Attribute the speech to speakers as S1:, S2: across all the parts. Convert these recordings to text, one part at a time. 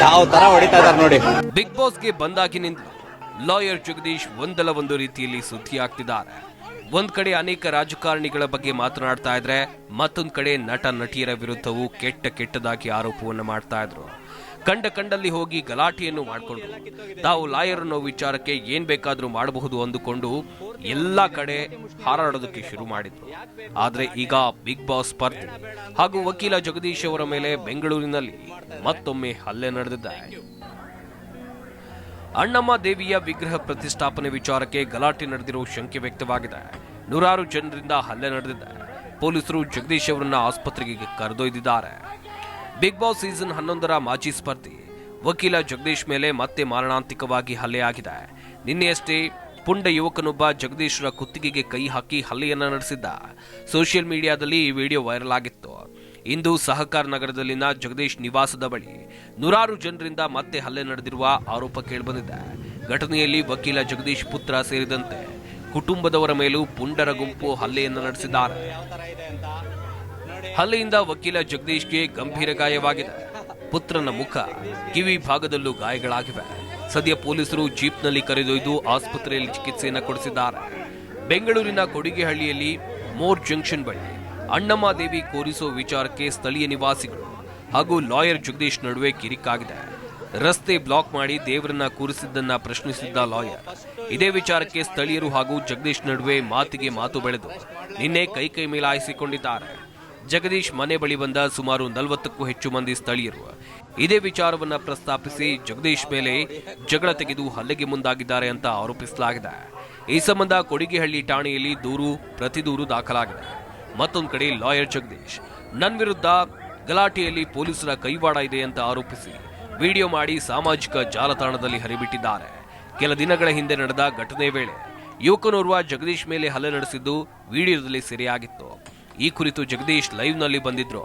S1: ಯಾವ ತರ ಹೊಡಿತಾ ಇದಾರೆ ನೋಡಿ.
S2: ಬಿಗ್ ಬಾಸ್ಗೆ ಬಂದಾಗಿನಿಂದ ಲಾಯರ್ ಜಗದೀಶ್ ಒಂದಲ್ಲ ಒಂದು ರೀತಿಯಲ್ಲಿ ಸುದ್ದಿ ಆಗ್ತಿದ್ದಾರೆ ಒಂದ್ ಕಡೆ ಅನೇಕ ರಾಜಕಾರಣಿಗಳ ಬಗ್ಗೆ ಮಾತನಾಡ್ತಾ ಇದ್ರೆ ಮತ್ತೊಂದ್ ಕಡೆ ನಟ ನಟಿಯರ ವಿರುದ್ಧವೂ ಕೆಟ್ಟ ಕೆಟ್ಟದಾಗಿ ಆರೋಪವನ್ನು ಮಾಡ್ತಾ ಇದ್ರು. ಕಂಡ ಕಂಡಲ್ಲಿ ಹೋಗಿ ಗಲಾಟೆಯನ್ನು ಮಾಡಿಕೊಂಡು ತಾವು ಲಾಯರ್ ಅನ್ನೋ ವಿಚಾರಕ್ಕೆ ಏನ್ ಬೇಕಾದ್ರೂ ಮಾಡಬಹುದು ಅಂದುಕೊಂಡು ಎಲ್ಲಾ ಕಡೆ ಹಾರಾಡೋದಕ್ಕೆ ಶುರು ಮಾಡಿದ್ರು. ಆದ್ರೆ ಈಗ ಬಿಗ್ ಬಾಸ್ ಸ್ಪರ್ಧೆ ಹಾಗೂ ವಕೀಲ ಜಗದೀಶ್ ಅವರ ಮೇಲೆ ಬೆಂಗಳೂರಿನಲ್ಲಿ ಮತ್ತೊಮ್ಮೆ ಹಲ್ಲೆ ನಡೆದಿದ್ದಾರೆ ಅಣ್ಣಮ್ಮ ದೇವಿಯ ವಿಗ್ರಹ ಪ್ರತಿಷ್ಠಾಪನೆ ವಿಚಾರಕ್ಕೆ ಗಲಾಟೆ ನಡೆದಿರೋ ಶಂಕೆ ವ್ಯಕ್ತವಾಗಿದೆ. ನೂರಾರು ಜನರಿಂದ ಹಲ್ಲೆ ನಡೆದಿದ್ದಾರೆ ಪೊಲೀಸರು ಜಗದೀಶ್ ಅವರನ್ನ ಆಸ್ಪತ್ರೆಗೆ ಕರೆದೊಯ್ದಿದ್ದಾರೆ. ಬಿಗ್ ಬಾಸ್ ಸೀಸನ್ ಹನ್ನೊಂದರ ಮಾಜಿ ಸ್ಪರ್ಧಿ ವಕೀಲ ಜಗದೀಶ್ ಮೇಲೆ ಮತ್ತೆ ಮಾರಣಾಂತಿಕವಾಗಿ ಹಲ್ಲೆ ಆಗಿದೆ ನಿನ್ನೆಯಷ್ಟೇ ಪುಂಡ ಯುವಕನೊಬ್ಬ ಜಗದೀಶ್ರ ಕುತ್ತಿಗೆಗೆ ಕೈ ಹಾಕಿ ಹಲ್ಲೆಯನ್ನ ನಡೆಸಿದ್ದ. ಸೋಷಿಯಲ್ ಮೀಡಿಯಾದಲ್ಲಿ ಈ ವಿಡಿಯೋ ವೈರಲ್ ಆಗಿತ್ತು. ಇಂದು ಸಹಕಾರ ನಗರದಲ್ಲಿನ ಜಗದೀಶ್ ನಿವಾಸದ ಬಳಿ ನೂರಾರು ಜನರಿಂದ ಮತ್ತೆ ಹಲ್ಲೆ ನಡೆದಿರುವ ಆರೋಪ ಕೇಳಿಬಂದಿದೆ. ಘಟನೆಯಲ್ಲಿ ವಕೀಲ ಜಗದೀಶ್ ಪುತ್ರ ಸೇರಿದಂತೆ ಕುಟುಂಬದವರ ಮೇಲೂ ಪುಂಡರ ಗುಂಪು ಹಲ್ಲೆಯನ್ನು ನಡೆಸಿದ್ದಾರೆ. ಹಲ್ಲೆಯಿಂದ ವಕೀಲ ಜಗದೀಶ್ಗೆ ಗಂಭೀರ ಗಾಯವಾಗಿದೆ. ಪುತ್ರನ ಮುಖ ಕಿವಿ ಭಾಗದಲ್ಲೂ ಗಾಯಗಳಾಗಿವೆ. ಸದ್ಯ ಪೊಲೀಸರು ಜೀಪ್ನಲ್ಲಿ ಕರೆದೊಯ್ದು ಆಸ್ಪತ್ರೆಯಲ್ಲಿ ಚಿಕಿತ್ಸೆಯನ್ನು ಕೊಡಿಸಿದ್ದಾರೆ. ಬೆಂಗಳೂರಿನ ಕೊಡಿಗೆಹಳ್ಳಿಯಲ್ಲಿ ಮೋರ್ ಜಂಕ್ಷನ್ ಬಳಿ ಅಣ್ಣಮ್ಮ ದೇವಿ ಕೋರಿಸೋ ವಿಚಾರಕ್ಕೆ ಸ್ಥಳೀಯ ನಿವಾಸಿಗಳು ಹಾಗೂ ಲಾಯರ್ ಜಗದೀಶ್ ನಡುವೆ ಕಿರಿಕಾಗಿದೆ. ರಸ್ತೆ ಬ್ಲಾಕ್ ಮಾಡಿ ದೇವರನ್ನ ಕೂರಿಸಿದ್ದನ್ನ ಪ್ರಶ್ನಿಸಿದ್ದ ಲಾಯರ್, ಇದೇ ವಿಚಾರಕ್ಕೆ ಸ್ಥಳೀಯರು ಹಾಗೂ ಜಗದೀಶ್ ನಡುವೆ ಮಾತಿಗೆ ಮಾತು ಬೆಳೆದು ನಿನ್ನೆ ಕೈ ಕೈ ಮೇಲಾಯಿಸಿಕೊಂಡಿದ್ದಾರೆ. ಜಗದೀಶ್ ಮನೆ ಬಳಿ ಬಂದ ಸುಮಾರು ನಲವತ್ತಕ್ಕೂ ಹೆಚ್ಚು ಮಂದಿ ಸ್ಥಳೀಯರು. ಇದೇ ವಿಚಾರವನ್ನ ಪ್ರಸ್ತಾಪಿಸಿ ಜಗದೀಶ್ ಮೇಲೆ ಜಗಳ ತೆಗೆದು ಹಲ್ಲೆಗೆ ಮುಂದಾಗಿದ್ದಾರೆ ಅಂತ ಆರೋಪಿಸಲಾಗಿದೆ. ಈ ಸಂಬಂಧ ಕೊಡಿಗೆಹಳ್ಳಿ ಠಾಣೆಯಲ್ಲಿ ದೂರು ಪ್ರತಿ ದೂರು ದಾಖಲಾಗಿದೆ. ಮತ್ತೊಂದು ಕಡೆ ಲಾಯರ್ ಜಗದೀಶ್ ನನ್ನ ವಿರುದ್ಧ ಗಲಾಟೆಯಲ್ಲಿ ಪೊಲೀಸರ ಕೈವಾಡ ಇದೆ ಅಂತ ಆರೋಪಿಸಿ ವಿಡಿಯೋ ಮಾಡಿ ಸಾಮಾಜಿಕ ಜಾಲತಾಣದಲ್ಲಿ ಹರಿಬಿಟ್ಟಿದ್ದಾರೆ. ಕೆಲ ದಿನಗಳ ಹಿಂದೆ ನಡೆದ ಘಟನೆ ವೇಳೆ ಯುವಕನೋರ್ವ ಜಗದೀಶ್ ಮೇಲೆ ಹಲ್ಲೆ ನಡೆಸಿದ್ದು ವಿಡಿಯೋದಲ್ಲಿ ಸೆರೆಯಾಗಿತ್ತು. ಈ ಕುರಿತು ಜಗದೀಶ್ ಲೈವ್ನಲ್ಲಿ ಬಂದಿದ್ರು.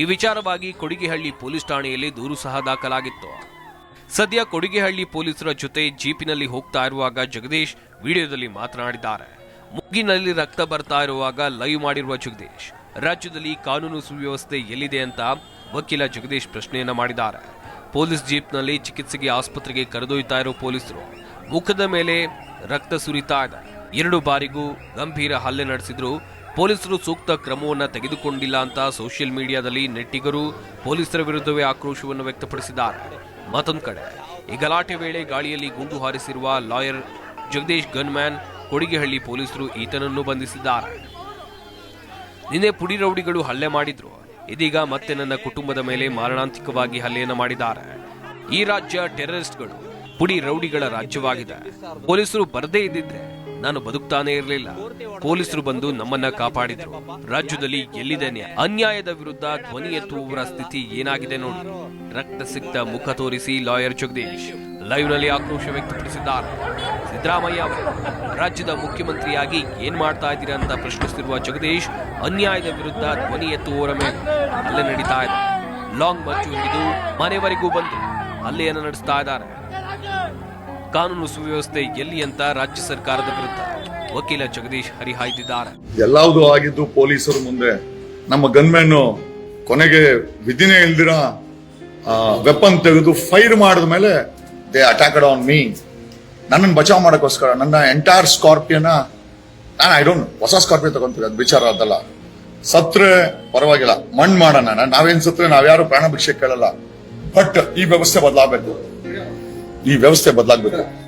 S2: ಈ ವಿಚಾರವಾಗಿ ಕೊಡಿಗೆಹಳ್ಳಿ ಪೊಲೀಸ್ ಠಾಣೆಯಲ್ಲಿ ದೂರು ಸಹ ದಾಖಲಾಗಿತ್ತು. ಸದ್ಯ ಕೊಡಿಗೆಹಳ್ಳಿ ಪೊಲೀಸರ ಜೊತೆ ಜೀಪಿನಲ್ಲಿ ಹೋಗ್ತಾ ಇರುವಾಗ ಜಗದೀಶ್ ವಿಡಿಯೋದಲ್ಲಿ ಮಾತನಾಡಿದ್ದಾರೆ. ಮುಗ್ಗಿನಲ್ಲಿ ರಕ್ತ ಬರ್ತಾ ಇರುವಾಗ ಲೈವ್ ಮಾಡಿರುವ ಜಗದೀಶ್, ರಾಜ್ಯದಲ್ಲಿ ಕಾನೂನು ಸುವ್ಯವಸ್ಥೆ ಎಲ್ಲಿದೆ ಅಂತ ವಕೀಲ ಜಗದೀಶ್ ಪ್ರಶ್ನೆಯನ್ನ ಮಾಡಿದ್ದಾರೆ. ಪೊಲೀಸ್ ಜೀಪ್ನಲ್ಲಿ ಚಿಕಿತ್ಸೆಗೆ ಆಸ್ಪತ್ರೆಗೆ ಕರೆದೊಯ್ತಾ ಇರೋ ಪೊಲೀಸರು, ಮುಖದ ಮೇಲೆ ರಕ್ತ ಸುರಿತಾ ಇದೆ. ಎರಡು ಬಾರಿಗೂ ಗಂಭೀರ ಹಲ್ಲೆ ನಡೆಸಿದ್ರು ಪೊಲೀಸರು ಸೂಕ್ತ ಕ್ರಮವನ್ನ ತೆಗೆದುಕೊಂಡಿಲ್ಲ ಅಂತ ಸೋಷಿಯಲ್ ಮೀಡಿಯಾದಲ್ಲಿ ನೆಟ್ಟಿಗರು ಪೊಲೀಸರ ವಿರುದ್ಧವೇ ಆಕ್ರೋಶವನ್ನು ವ್ಯಕ್ತಪಡಿಸಿದ್ದಾರೆ. ಮತ್ತೊಂದು ಕಡೆ, ಈ ಗಲಾಟೆ ವೇಳೆ ಗಾಳಿಯಲ್ಲಿ ಗುಂಡು ಹಾರಿಸಿರುವ ಲಾಯರ್ ಜಗದೀಶ್ ಗನ್ಮ್ಯಾನ್, ಕೊಡಿಗೆಹಳ್ಳಿ ಪೊಲೀಸರು ಈತನನ್ನು ಬಂಧಿಸಿದ್ದಾರೆ. ನಿನ್ನೆ ಪುಡಿ ರೌಡಿಗಳು ಹಲ್ಲೆ ಮಾಡಿದ್ರು. ಇದೀಗ ಮತ್ತೆ ನನ್ನ ಕುಟುಂಬದ ಮೇಲೆ ಮಾರಣಾಂತಿಕವಾಗಿ ಹಲ್ಲೆಯನ್ನು ಮಾಡಿದ್ದಾರೆ. ಈ ರಾಜ್ಯ ಟೆರರಿಸ್ಟ್ಗಳು ಪುಡಿ ರೌಡಿಗಳ ರಾಜ್ಯವಾಗಿದೆ. ಪೊಲೀಸರು ಬರದೇ ಇದ್ದಿದ್ರೆ ನಾನು ಬದುಕ್ತಾನೇ ಇರಲಿಲ್ಲ. ಪೊಲೀಸರು ಬಂದು ನಮ್ಮನ್ನ ಕಾಪಾಡಿದ್ರು. ರಾಜ್ಯದಲ್ಲಿ ಎಲ್ಲಿದೆ ಅನ್ಯಾಯದ ವಿರುದ್ಧ ಧ್ವನಿ ಎತ್ತುವವರ ಸ್ಥಿತಿ ಏನಾಗಿದೆ ನೋಡಿ. ರಕ್ತ ಸಿಕ್ತ ಮುಖ ತೋರಿಸಿ ಲಾಯರ್ ಜಗದೀಶ್ ಲೈವ್ನಲ್ಲಿ ಆಕ್ರೋಶ ವ್ಯಕ್ತಪಡಿಸಿದ್ದಾರೆ. ಸಿದ್ದರಾಮಯ್ಯ ಅವರು, ರಾಜ್ಯದ ಮುಖ್ಯಮಂತ್ರಿಯಾಗಿ ಏನ್ ಮಾಡ್ತಾ ಇದ್ದೀರಾ ಅಂತ ಪ್ರಶ್ನಿಸಿರುವ ಜಗದೀಶ್, ಅನ್ಯಾಯದ ವಿರುದ್ಧ ಧ್ವನಿ ಎತ್ತುವವರ ಮೇಲೆ ಹಲ್ಲೆ ನಡೀತಾ ಇದೆ. ಲಾಂಗ್ ಮಚ್ಚು ಹಿಡಿದು ಮನೆವರೆಗೂ ಬಂದು ಹಲ್ಲೆಯನ್ನು ನಡೆಸ್ತಾ ಇದ್ದಾರೆ. ಕಾನೂನು ಸುವ್ಯವಸ್ಥೆ ಎಲ್ಲಿ ಅಂತ ರಾಜ್ಯ ಸರ್ಕಾರದ ವಿರುದ್ಧ ವಕೀಲ ಜಗದೀಶ್ ಹರಿಹಾಯ್ದಿದ್ದಾರೆ.
S3: ಎಲ್ಲಾವುದು ಆಗಿದ್ದು ಪೊಲೀಸರು ಮುಂದೆ ನಮ್ಮ ಗನ್ಮ್ಯಾನ್ ಕೊನೆಗೆ ವಿಧಿನೇ ಇಲ್ದಿರ ವೆಪನ್ ತೆಗೆದು ಫೈರ್ ಮಾಡಿದ ಮೇಲೆ ದೇ ಅಟ್ಯಾಕ್ಡ್ ಆನ್ ಮೀ ನನ್ನನ್ನು ಬಚಾವ್ ಮಾಡೋಕ್ಕೋಸ್ಕರ, ನನ್ನ ಎಂಟೈರ್ ಸ್ಕಾರ್ಪಿಯೋನ ನಾನು ಐ ಡೋಂಟ್ ಹೊಸ ಸ್ಕಾರ್ಪಿಯೋ ತಗೊಂತೀವಿ ಅದು ವಿಚಾರ ಅದಲ್ಲ. ಸತ್ರೆ ಪರವಾಗಿಲ್ಲ, ಮಣ್ಣು ಮಾಡೋಣ ನಾವೇನ್ ಸತ್ರೆ, ನಾವ್ಯಾರು ಪ್ರಾಣ ಭಿಕ್ಷೆ ಕೇಳಲ್ಲ. ಬಟ್ ಈ ವ್ಯವಸ್ಥೆ ಬದಲಾಗಬೇಕು. ಈ ವ್ಯವಸ್ಥೆ ಬದಲಾಗಬೇಕು.